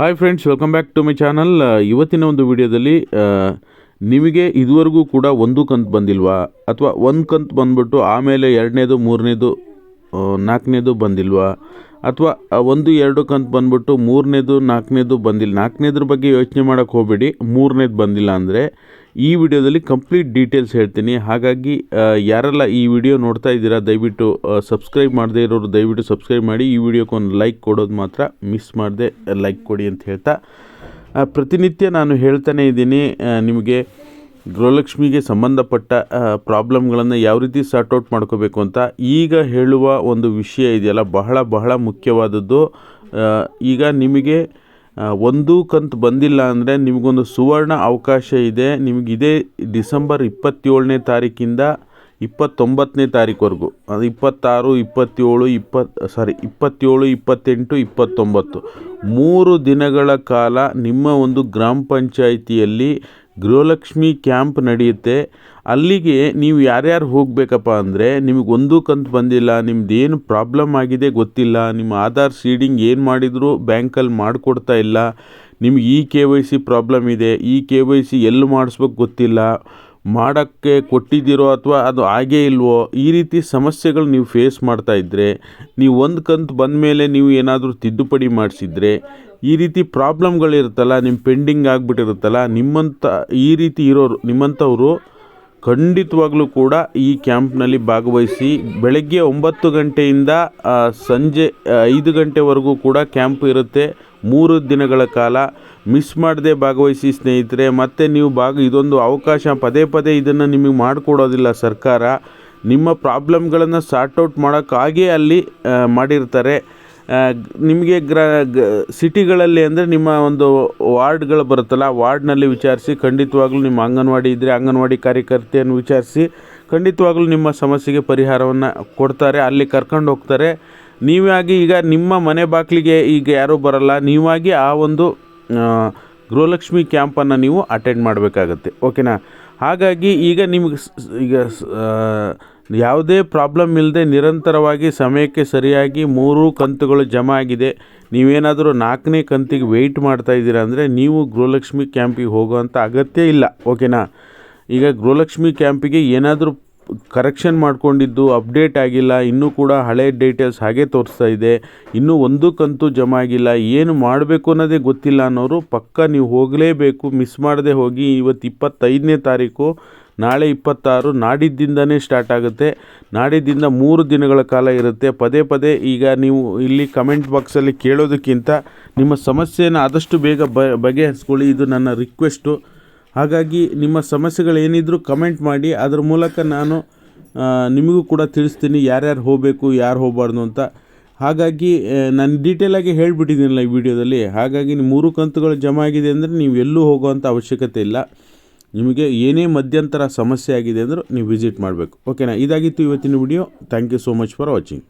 Hi friends welcome back to my channel ಇವತ್ತಿನ ಒಂದು ವಿಡಿಯೋದಲ್ಲಿ ನಿಮಗೆ ಇದುವರೆಗೂ ಕೂಡ ಒಂದು ಕಂತು ಬಂದಿಲ್ವಾ? ಅಥವಾ ಒಂದು ಕಂತು ಬಂದ್ಬಿಟ್ಟು ಆಮೇಲೆ ಎರಡನೇದು, ಮೂರನೇದು ನಾಲ್ಕನೇದು ಬಂದಿಲ್ವಾ? ಅಥವಾ ಒಂದು, ಎರಡು ಕಂತು ಬಂದ್ಬಿಟ್ಟು ಮೂರನೇದು, ನಾಲ್ಕನೇದು ಬಂದಿಲ್ಲ ನಾಲ್ಕನೇದ್ರ ಬಗ್ಗೆ ಯೋಚನೆ ಮಾಡೋಕ್ಕೆ ಹೋಗಬೇಡಿ. ಮೂರನೇದು ಬಂದಿಲ್ಲ ಅಂದರೆ ಈ ವಿಡಿಯೋದಲ್ಲಿ ಕಂಪ್ಲೀಟ್ ಡೀಟೇಲ್ಸ್ ಹೇಳ್ತೀನಿ. ಹಾಗಾಗಿ ಯಾರೆಲ್ಲ ಈ ವಿಡಿಯೋ ನೋಡ್ತಾ ಇದ್ದೀರಾ, ದಯವಿಟ್ಟು ಸಬ್ಸ್ಕ್ರೈಬ್ ಮಾಡದೇ ಇರೋರು ದಯವಿಟ್ಟು ಸಬ್ಸ್ಕ್ರೈಬ್ ಮಾಡಿ, ಈ ವಿಡಿಯೋಕ್ಕೆ ಒಂದು ಲೈಕ್ ಕೊಡೋದು ಮಾತ್ರ ಮಿಸ್ ಮಾಡದೆ ಲೈಕ್ ಕೊಡಿ ಅಂತ ಹೇಳ್ತಾ. ಪ್ರತಿನಿತ್ಯ ನಾನು ಹೇಳ್ತಾನೆ ಇದ್ದೀನಿ ನಿಮಗೆ ಗೃಹಲಕ್ಷ್ಮಿಗೆ ಸಂಬಂಧಪಟ್ಟ ಪ್ರಾಬ್ಲಮ್ಗಳನ್ನು ಯಾವ ರೀತಿ ಸಾರ್ಟ್ ಔಟ್ ಮಾಡ್ಕೋಬೇಕು ಅಂತ. ಈಗ ಹೇಳುವ ಒಂದು ವಿಷಯ ಇದೆಯಲ್ಲ, ಬಹಳ ಬಹಳ ಮುಖ್ಯವಾದದ್ದು. ಈಗ ನಿಮಗೆ ಒಂದು ಕಂತು ಬಂದಿಲ್ಲ ಅಂದರೆ ನಿಮಗೊಂದು ಸುವರ್ಣ ಅವಕಾಶ ಇದೆ. ನಿಮಗಿದೆ ಡಿಸೆಂಬರ್ ಇಪ್ಪತ್ತೇಳನೇ ತಾರೀಕಿಂದ ಇಪ್ಪತ್ತೊಂಬತ್ತನೇ ತಾರೀಕುವರೆಗೂ. ಅದು ಇಪ್ಪತ್ತಾರು, ಇಪ್ಪತ್ತೇಳು, ಇಪ್ಪತ್ತು ಸಾರಿ ಇಪ್ಪತ್ತೇಳು, ಇಪ್ಪತ್ತೆಂಟು, ಇಪ್ಪತ್ತೊಂಬತ್ತು. ಮೂರು ದಿನಗಳ ಕಾಲ ನಿಮ್ಮ ಒಂದು ಗ್ರಾಮ ಪಂಚಾಯಿತಿಯಲ್ಲಿ ಗೃಹಲಕ್ಷ್ಮಿ ಕ್ಯಾಂಪ್ ನಡೆಯುತ್ತೆ. ಅಲ್ಲಿಗೆ ನೀವು ಯಾರ್ಯಾರು ಹೋಗಬೇಕಪ್ಪ ಅಂದರೆ ನಿಮಗೆ ಒಂದು ಕಂತು ಬಂದಿಲ್ಲ ನಿಮ್ಮದೇನು ಪ್ರಾಬ್ಲಮ್ ಆಗಿದೆ ಗೊತ್ತಿಲ್ಲ, ನಿಮ್ಮ ಆಧಾರ್ ಸೀಡಿಂಗ್ ಏನು ಮಾಡಿದರೂ ಬ್ಯಾಂಕಲ್ಲಿ ಮಾಡಿಕೊಡ್ತಾ ಇಲ್ಲ, ನಿಮ್ಗೆ ಈ ಕೆ ವೈ ಸಿ ಪ್ರಾಬ್ಲಮ್ ಇದೆ, ಈ ಕೆ ವೈ ಸಿ ಎಲ್ಲಿ ಮಾಡಿಸ್ಬೇಕು ಗೊತ್ತಿಲ್ಲ, ಮಾಡೋಕ್ಕೆ ಕೊಟ್ಟಿದ್ದೀರೋ ಅಥವಾ ಅದು ಹಾಗೇ ಇಲ್ವೋ, ಈ ರೀತಿ ಸಮಸ್ಯೆಗಳು ನೀವು ಫೇಸ್ ಮಾಡ್ತಾ ಇದ್ದರೆ ನೀವು ಒಂದು ಕಂತು ಬಂದ ಮೇಲೆ ನೀವು ಏನಾದರೂ ತಿದ್ದುಪಡಿ ಮಾಡಿಸಿದ್ರೆ ಈ ರೀತಿ ಪ್ರಾಬ್ಲಮ್ಗಳಿರುತ್ತಲ್ಲ ನಿಮ್ಮ ಪೆಂಡಿಂಗ್ ಆಗಿಬಿಟ್ಟಿರುತ್ತಲ್ಲ ನಿಮ್ಮಂಥ ಈ ರೀತಿ ಇರೋರು, ನಿಮ್ಮಂಥವರು ಖಂಡಿತವಾಗ್ಲೂ ಕೂಡ ಈ ಕ್ಯಾಂಪ್ನಲ್ಲಿ ಭಾಗವಹಿಸಿ ಬೆಳಗ್ಗೆ ಒಂಬತ್ತು ಗಂಟೆಯಿಂದ ಸಂಜೆ ಐದು ಗಂಟೆವರೆಗೂ ಕೂಡ ಕ್ಯಾಂಪ್ ಇರುತ್ತೆ. ಮೂರು ದಿನಗಳ ಕಾಲ ಮಿಸ್ ಮಾಡದೆ ಭಾಗವಹಿಸಿ ಸ್ನೇಹಿತರೆ, ಮತ್ತು ನೀವು ಭಾಗ, ಇದೊಂದು ಅವಕಾಶ, ಪದೇ ಪದೇ ಇದನ್ನು ನಿಮಗೆ ಮಾಡಿಕೊಡೋದಿಲ್ಲ ಸರ್ಕಾರ. ನಿಮ್ಮ ಪ್ರಾಬ್ಲಮ್ಗಳನ್ನು ಸಾರ್ಟ್ ಔಟ್ ಮಾಡೋಕ್ಕಾಗೇ ಅಲ್ಲಿ ಮಾಡಿರ್ತಾರೆ. ನಿಮಗೆ ಗ್ರ, ಗ, ಸಿಟಿಗಳಲ್ಲಿ ಅಂದರೆ ನಿಮ್ಮ ಒಂದು ವಾರ್ಡ್ಗಳು ಬರುತ್ತಲ್ಲ ವಾರ್ಡ್ನಲ್ಲಿ ವಿಚಾರಿಸಿ, ಖಂಡಿತವಾಗ್ಲೂ ನಿಮ್ಮ ಅಂಗನವಾಡಿ ಇದ್ದರೆ ಅಂಗನವಾಡಿ ಕಾರ್ಯಕರ್ತೆಯನ್ನು ವಿಚಾರಿಸಿ, ಖಂಡಿತವಾಗ್ಲೂ ನಿಮ್ಮ ಸಮಸ್ಯೆಗೆ ಪರಿಹಾರವನ್ನು ಕೊಡ್ತಾರೆ, ಅಲ್ಲಿ ಕರ್ಕೊಂಡು ಹೋಗ್ತಾರೆ. ನೀವಾಗಿ ಈಗ ನಿಮ್ಮ ಮನೆ ಬಾಗಿಲಿಗೆ ಈಗ ಯಾರೂ ಬರಲ್ಲ ನೀವಾಗಿ ಆ ಒಂದು ಗೃಹಲಕ್ಷ್ಮಿ ಕ್ಯಾಂಪನ್ನು ನೀವು ಅಟೆಂಡ್ ಮಾಡಬೇಕಾಗತ್ತೆ. ಓಕೆನಾ? ಹಾಗಾಗಿ ಈಗ ನಿಮಗೆ ಈಗ ಯಾವುದೇ ಪ್ರಾಬ್ಲಮ್ ಇಲ್ಲದೆ ನಿರಂತರವಾಗಿ ಸಮಯಕ್ಕೆ ಸರಿಯಾಗಿ ಮೂರು ಕಂತುಗಳು ಜಮಾ ಆಗಿದೆ. ನೀವೇನಾದರೂ ನಾಲ್ಕನೇ ಕಂತಿಗೆ ವೆಯ್ಟ್ ಮಾಡ್ತಾ ಇದ್ದೀರಾ ಅಂದರೆ ನೀವು ಗೃಹಲಕ್ಷ್ಮಿ ಕ್ಯಾಂಪಿಗೆ ಹೋಗುವಂಥ ಅಗತ್ಯ ಇಲ್ಲ. ಓಕೆನಾ ಈಗ ಗೃಹಲಕ್ಷ್ಮಿ ಕ್ಯಾಂಪಿಗೆ ಏನಾದರೂ ಕರೆಕ್ಷನ್ ಮಾಡಿಕೊಂಡಿದ್ದು ಅಪ್ಡೇಟ್ ಆಗಿಲ್ಲ, ಇನ್ನೂ ಕೂಡ ಹಳೆ ಡೀಟೇಲ್ಸ್ ಹಾಗೆ ತೋರಿಸ್ತಾ ಇದೆ. ಇನ್ನೂ ಒಂದು ಕಂತು ಜಮಾ ಆಗಿಲ್ಲ. ಏನು ಮಾಡಬೇಕು ಅನ್ನೋದೇ ಗೊತ್ತಿಲ್ಲ ಅನ್ನೋರು ಪಕ್ಕ ನೀವು ಹೋಗಲೇಬೇಕು. ಮಿಸ್ ಮಾಡದೆ ಹೋಗಿ ಇವತ್ತು ಇಪ್ಪತ್ತೈದನೇ ತಾರೀಕು, ನಾಳೆ ಇಪ್ಪತ್ತಾರು, ನಾಡಿದ್ದಿಂದನೇ ಸ್ಟಾರ್ಟ್ ಆಗುತ್ತೆ. ನಾಡಿದ್ದಿಂದ ಮೂರು ದಿನಗಳ ಕಾಲ ಇರುತ್ತೆ. ಪದೇ ಪದೇ ಈಗ ನೀವು ಇಲ್ಲಿ ಕಮೆಂಟ್ ಬಾಕ್ಸಲ್ಲಿ ಕೇಳೋದಕ್ಕಿಂತ ನಿಮ್ಮ ಸಮಸ್ಯೆಯನ್ನು ಆದಷ್ಟು ಬೇಗ ಬಗೆಹರಿಸ್ಕೊಳ್ಳಿ. ಇದು ನನ್ನ ರಿಕ್ವೆಸ್ಟು ಹಾಗಾಗಿ ನಿಮ್ಮ ಸಮಸ್ಯೆಗಳೇನಿದ್ರೂ ಕಮೆಂಟ್ ಮಾಡಿ, ಅದ್ರ ಮೂಲಕ ನಾನು ನಿಮಗೂ ಕೂಡ ತಿಳಿಸ್ತೀನಿ ಯಾರ್ಯಾರು ಹೋಗಬೇಕು, ಯಾರು ಹೋಗಬಾರ್ದು ಅಂತ. ಹಾಗಾಗಿ ನಾನು ಡೀಟೇಲಾಗಿ ಹೇಳಿಬಿಟ್ಟಿದ್ದೀನಲ್ಲ ಈ ವಿಡಿಯೋದಲ್ಲಿ. ಹಾಗಾಗಿ ನಿಮ್ಮ ಮೂರು ಕಂತುಗಳು ಜಮಾ ಆಗಿದೆ ಅಂದರೆ ನೀವು ಎಲ್ಲೂ ಹೋಗುವಂಥ ಅವಶ್ಯಕತೆ ಇಲ್ಲ. ನಿಮಗೆ ಏನೇ ಮಧ್ಯಂತರ ಸಮಸ್ಯೆ ಆಗಿದೆ ಅಂದರೂ ನೀವು ವಿಸಿಟ್ ಮಾಡಬೇಕು. ಓಕೆನಾ ಇದಾಗಿತ್ತು ಇವತ್ತಿನ video. Thank you so much for watching